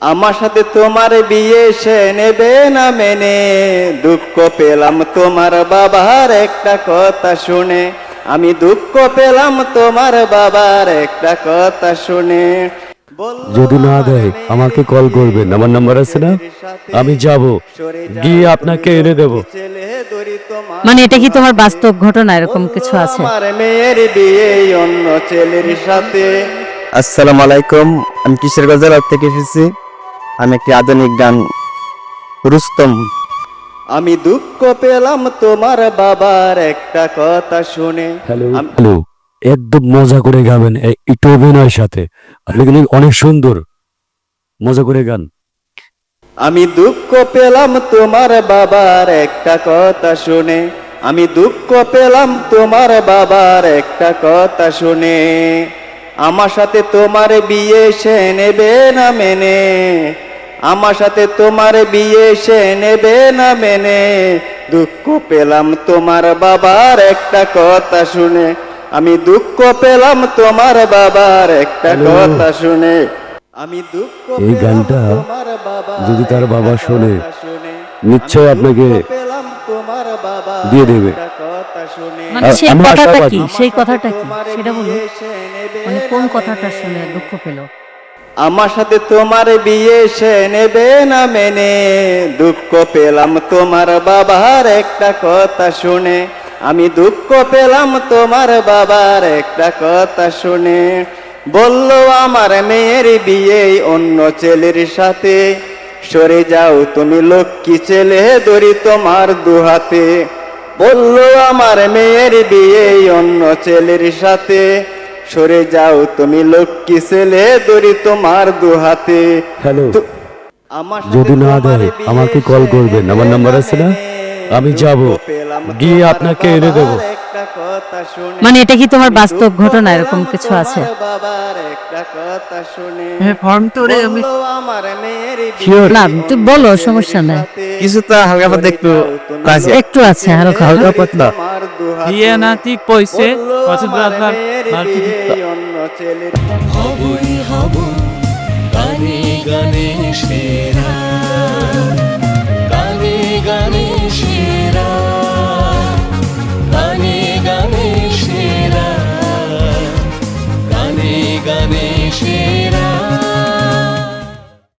আমার সাথে তোমার বিয়ে সে নেবে না মেনে। দুঃখ পেলাম তোমার বাবার একটা কথা শুনে। আমি দুঃখ পেলাম তোমার বাবার একটা কথা শুনে। যদি না দেয় আমাকে কল করবেন। আমার নাম্বার আছে না? আমি যাব। গিয়ে আপনাকে এনে দেব। মানে এটা কি তোমার বাস্তব ঘটনা? এরকম কিছু আছে? মেয়ের বিয়ে অন্য ছেলের সাথে। আসসালামু আলাইকুম। আমি কিশোরগঞ্জ জেলা থেকে এসেছি। আমি একটি আধুনিক গান রুস্তম। আমি দুঃখ পেলাম তোমার বাবার একটা কথা শুনে। হ্যালো একদম মজা করে গাবেন একটু অভিনয়ের সাথে। আপনি কিন্তু অনেক সুন্দর। মজা করে গান। আমি দুঃখ পেলাম তোমার বাবার একটা কথা শুনে। আমি দুঃখ পেলাম তোমার বাবার একটা কথা শুনে। আমার সাথে তোমার বিয়ে সে নেবে না মেনে। আমার সাথে তোমার বিয়ে সে নেবে না মেনে। দুঃখ পেলাম তোমার বাবার একটা কথা শুনে। আমি দুঃখ পেলাম তোমার বাবার একটা কথা শুনে। আমি দুঃখ এই গানটা যদি তার বাবা শোনে, শুনে, নিশ্চয় আপনাকে দিয়ে দেবে। শুনে। মানে সেই কথাটা কি? সেটা বলুন। মানে কোন কথাটা শুনে দুঃখ পেল? আমার সাথে তোমার বিয়ে সে নেবে না মেনে। দুঃখ পেলাম তোমার বাবার একটা কথা শুনে। আমি দুঃখ পেলাম তোমার বাবার একটা কথা শুনে। বলল, আমার মেয়ের বিয়ে অন্য ছেলের সাথে। সরে যাও তুমি লক্ষ্মী ছেলে, দড়ি তোমার দুহাতে। বলল, আমার মেয়ের বিয়ে অন্য ছেলের সাথে। সরে যাও তুমি লক্ষ্মী ছেলে দড়ি তোমার দুহাতে হ্যালো আমার যদি না দেয় আমাকে কল করবেন। আমার নাম্বার আছে না? আমি যাব। গিয়ে আপনাকে এনে দেব। মানে এটা কি তোমার বাস্তব ঘটনা? এরকম কিছু আছে? ফর্ম আমি না, বলো, সমস্যা নাই। কিছুটা হালকা পাতলা একটু। একটু আছে হালকা হালকা পাতলা। তোমার বিয়ে না ঠিক পয়সে বলল অন্য ছেলে হবই হব গানে গানে